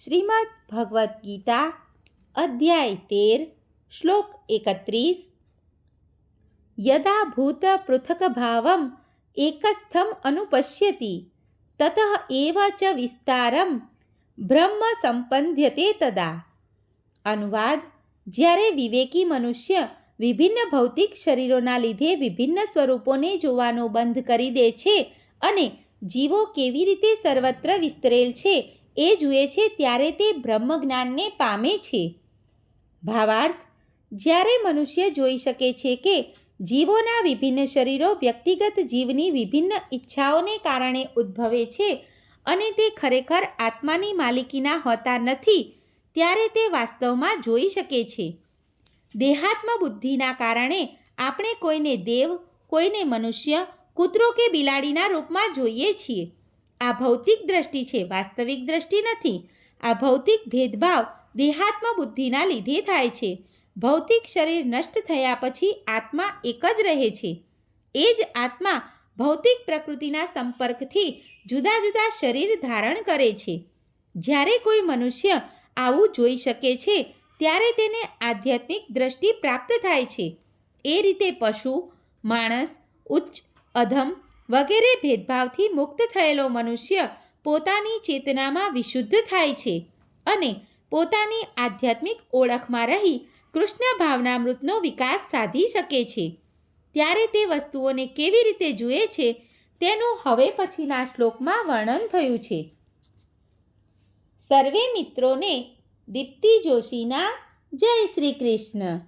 શ્રીમદ ભગવદ્ ગીતા, અધ્યાય તેર, શ્લોક એકત્રીસ. યદા ભૂત પૃથક ભાવમ એકસ્થમ અનુપશ્યતિ, તત એવ ચ વિસ્તારમ બ્રહ્મ સંપંધ્યતે તદા. અનુવાદ, જ્યારે વિવેકી મનુષ્ય વિભિન્ન ભૌતિક શરીરોના લીધે વિભિન્ન સ્વરૂપોને જોવાનો બંધ કરી દે છે અને જીવો કેવી રીતે સર્વત્ર વિસ્તરેલ છે એ જુએ છે ત્યારે તે બ્રહ્મજ્ઞાનને પામે છે. ભાવાર્થ, જ્યારે મનુષ્ય જોઈ શકે છે કે જીવોના વિભિન્ન શરીરો વ્યક્તિગત જીવની વિભિન્ન ઈચ્છાઓને કારણે ઉદ્ભવે છે અને તે ખરેખર આત્માની માલિકીના હોતા નથી, ત્યારે તે વાસ્તવમાં જોઈ શકે છે. દેહાત્મ બુદ્ધિના કારણે આપણે કોઈને દેવ, કોઈને મનુષ્ય, કૂતરો કે બિલાડીના રૂપમાં જોઈએ છીએ. આ ભૌતિક દ્રષ્ટિ છે, વાસ્તવિક દ્રષ્ટિ નથી. આ ભૌતિક ભેદભાવ દેહાત્મ બુદ્ધિના લીધે થાય છે. ભૌતિક શરીર નષ્ટ થયા પછી આત્મા એક જ રહે છે. એ જ આત્મા ભૌતિક પ્રકૃતિના સંપર્કથી જુદા જુદા શરીર ધારણ કરે છે. જ્યારે કોઈ મનુષ્ય આવું જોઈ શકે છે, ત્યારે તેને આધ્યાત્મિક દ્રષ્ટિ પ્રાપ્ત થાય છે. એ રીતે પશુ, માણસ, ઉચ્ચ, અધમ વગેરે ભેદભાવથી મુક્ત થયેલો મનુષ્ય પોતાની ચેતનામાં વિશુદ્ધ થાય છે અને પોતાની આધ્યાત્મિક ઓળખમાં રહી કૃષ્ણ ભાવનામૃતનો વિકાસ સાધી શકે છે. ત્યારે તે વસ્તુઓને કેવી રીતે જુએ છે તેનું હવે પછીના શ્લોકમાં વર્ણન થયું છે. સર્વે મિત્રોને દીપ્તિ જોશીના જય શ્રી કૃષ્ણ.